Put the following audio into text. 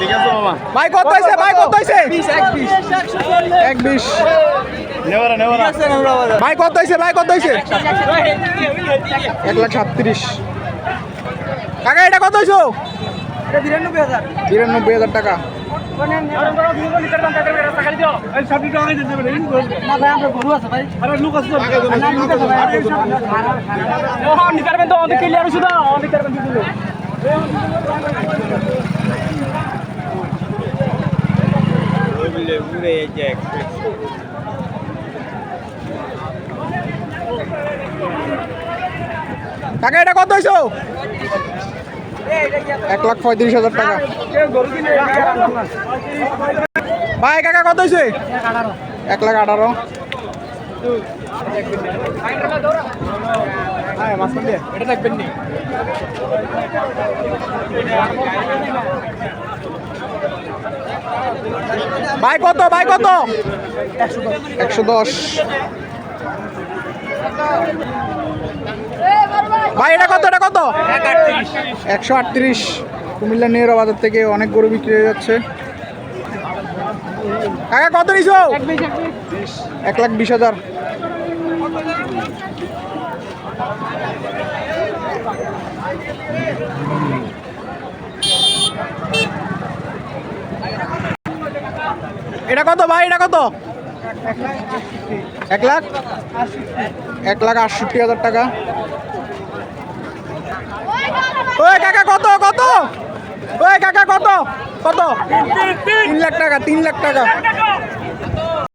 ঠিক ভাই কত হয়েছে ভাই কত হয়েছে এক বিশ ভাই কত হয়েছে ভাই কত হয়েছে এক লাখ সাতত্রিশ কাকা এটা কত হয়েছো বিরানব্বই হাজার টাকা কাকা এটা কত হয়েছো? এক লাখ পঁয়ত্রিশ হাজার টাকা। ভাই কাকা কত হয়েছে এক লাখ আঠারো। ভাই কত ভাই কত? একশো দশ। ভাই এটা কত এটা কত? একশো আটত্রিশ। কুমিল্লা নেহরা বাজার থেকে অনেক গরু বিক্রি হয়ে যাচ্ছে। কাকা কত নিছো? এক লাখ বিশ হাজার। এটা কত ভাই? এটা কত? এক লাখ? এক লাখ আটষট্টি হাজার টাকা। ওই কাকা কত কত? ওই কাকা কত? কত? লাখ টাকা তিন লাখ টাকা।